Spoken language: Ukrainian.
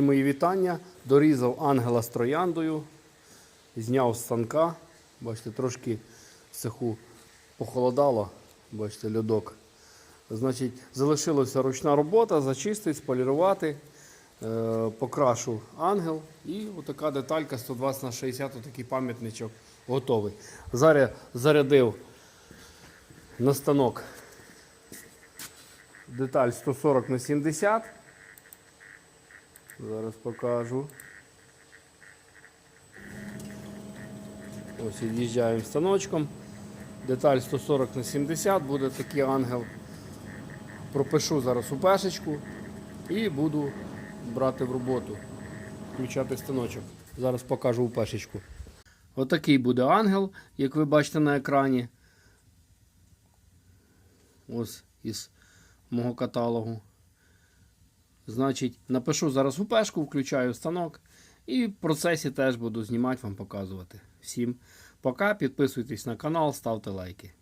Всі мої вітання. Дорізав ангела з трояндою, зняв станка. Бачите, трошки цеху похолодало. Бачите, льодок. Значить, залишилася ручна робота, зачистити, сполірувати. Е, покрашу ангел і отака деталька 120 на 60, отакий пам'ятничок готовий. Зараз зарядив на станок деталь 140 на 70. Зараз покажу. Ось від'їжджаємо станочком. Деталь 140 на 70, буде такий ангел. Пропишу зараз у пешечку і буду брати в роботу, включати станочок. Зараз покажу у пешечку. Отакий буде ангел, як ви бачите на екрані. Ось із мого каталогу. Значить, напишу зараз у пешку, включаю станок і в процесі теж буду знімати вам показувати. Всім пока, підписуйтесь на канал, ставте лайки.